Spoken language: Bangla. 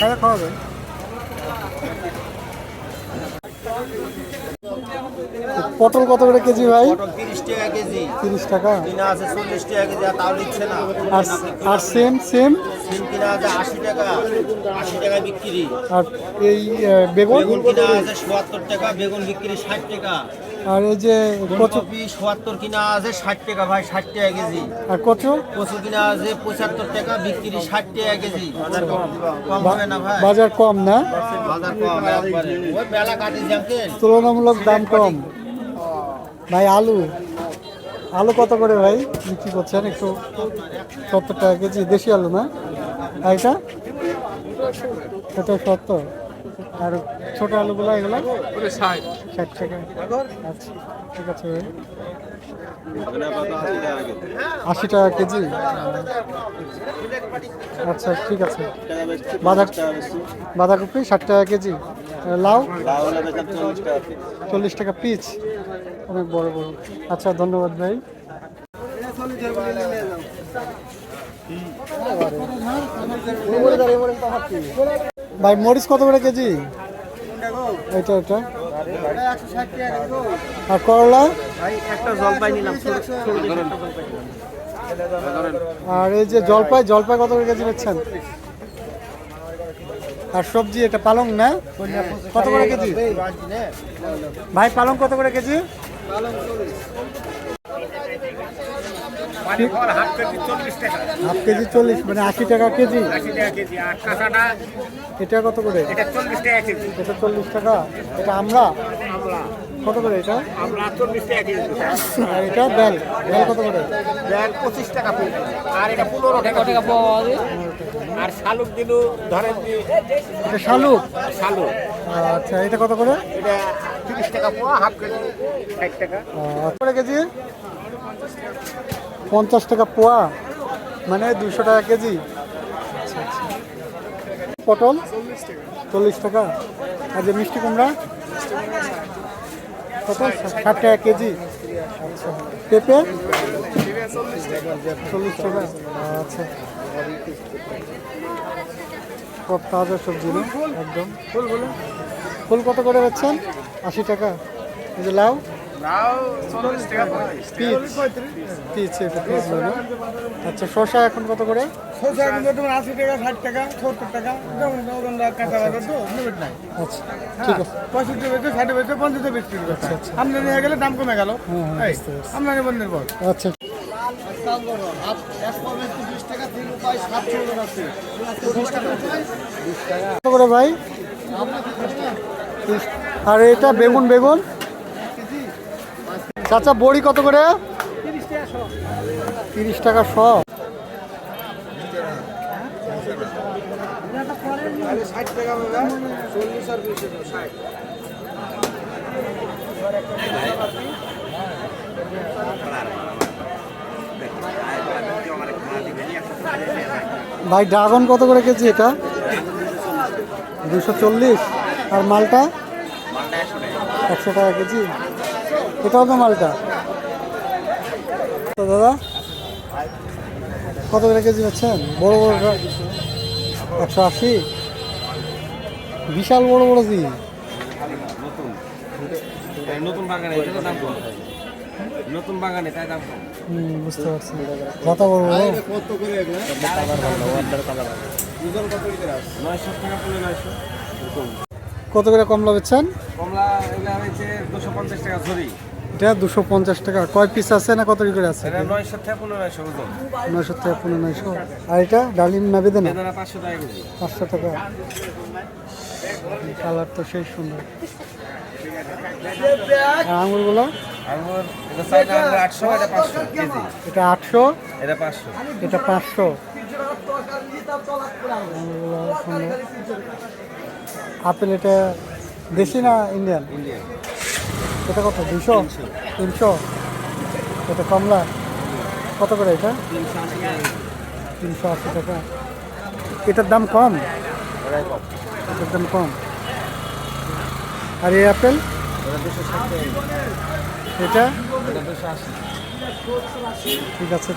খাওয়া পটল কত করে কেজি ভাই? তিরিশ টাকা কেজি। তিরিশ টাকা। কিনা আছে চল্লিশ টাকা কেজি আর তাও নিচ্ছে না। আর আর সেম সেম? সিম আছে আশি টাকা। আশি টাকা বিক্রি। আর এই বেগুন? টাকা বেগুন বিক্রি ষাট টাকা। আর এই যে কচু সোয়াত্তর কিনা আছে ষাট টাকা ভাই ষাট টাকা কেজি। আর কচু? কচু কিনা আছে পঁচাত্তর টাকা বিক্রি ষাট টাকা কেজি। কম। হবে না ভাই। বাজার কম না? বাজার কম ওই কাটি তুলনামূলক দাম কম। ভাই আলু। আলু কত করে ভাই? বিক্রি করছেন একটু। সত্তর টাকা কেজি। দেশি আলু না? এটা? এটা সত্তর। আর ছোট আলুগুলো এগুলো? ষাট। ষাট টাকা। আচ্ছা ঠিক আছে আশি টাকা কেজি? আচ্ছা ঠিক আছে। বাঁধা বাঁধাকপি ষাট টাকা কেজি। লাউ? চল্লিশ টাকা পিস অনেক বড় বড়। আচ্ছা ধন্যবাদ ভাই। ভাই মরিচ কত করে কেজি? এটা এটা। আর করলা? আর এই যে জলপাই জলপাই কত করে কেজি বেচছেন আর সবজি এটা পালং না? কত করে কেজি? ভাই পালং কত করে কেজি? হাফ কেজি চল্লিশ মানে আশি টাকা কেজি? এটা কত করে? এটা চল্লিশ টাকা এটা আমরা কত করে এটা? আর এটা বেল বেল কত করে? পঁচিশ টাকা আর এটা পনেরো টাকা টাকা পাওয়া আর শালুক দিলু ধরেন এটা শালুক? শালুক। আচ্ছা এটা কত করে? এটা তিরিশ টাকা পোয়া হাফ কেজি ষাট টাকা। কত কেজি? পঞ্চাশ টাকা পোয়া মানে দুশো টাকা কেজি। পটল চল্লিশ টাকা, আর যে মিষ্টি কুমড়া কত? ষাট টাকা কেজি। পেঁপে চল্লিশ টাকা। আচ্ছা। সব তাজা সবজি একদম। ফুল কত করে বেচছেন? আশি টাকা। এই যে লাউ আচ্ছা শসা এখন কত করে? শসা কিন্তু তোমার আশি টাকা ষাট টাকা সত্তর টাকা। কাঁচা বাজার তো লিমিট নাই। আচ্ছা ঠিক আছে। পঁয়ষট্টি বেচে ষাট বেচে পঞ্চাশে বিক্রি করছে আচ্ছা। আমদানি হয়ে গেলে দাম কমে গেল। হ্যাঁ, হ্যাঁ, এই, আমদানি বন্ধের পর। আচ্ছা। ভাই? আর এটা বেগুন বেগুন? চাচা, বড়ি কত করে? তিরিশ টাকা শ ভাই, ড্রাগন কত করে কেজি এটা? দুশো চল্লিশ। আর মালটা? একশো টাকা কেজি। এটাও তো মালটা? তো দাদা কত করে কেজি পাচ্ছেন? বড় বড় একশো আশি? বিশাল বড় বড় জি। নতুন বাগানে দাম কম। নতুন বাগানে তাই দাম কম। বুঝতে পারছি। যত বড় বড়। নয়শো টাকা পড়লে নয়শো। কত করে কমলা বেচছেন? কমলা এগুলা হয়েছে দুশো পঞ্চাশ টাকা ঝুড়ি এটা দুশো পঞ্চাশ টাকা। কয় পিস আছে না কত করে আছে? নয়শো থেকে পনেরো নয়শো আর এটা ডালিম না বেদে না পাঁচশো টাকা কালার তো সেই সুন্দর। আঙুরগুলো এটা আটশো এটা পাঁচশো এটা আপেল এটা দেশি না ইন্ডিয়ান? ইন্ডিয়ান। এটা কত? দুশো তিনশো। এটা কমলা? কত করে এটা? তিনশো আশি টাকা। এটার দাম কম? এটার দাম কম। আর এই আপেল? এটা ঠিক আছে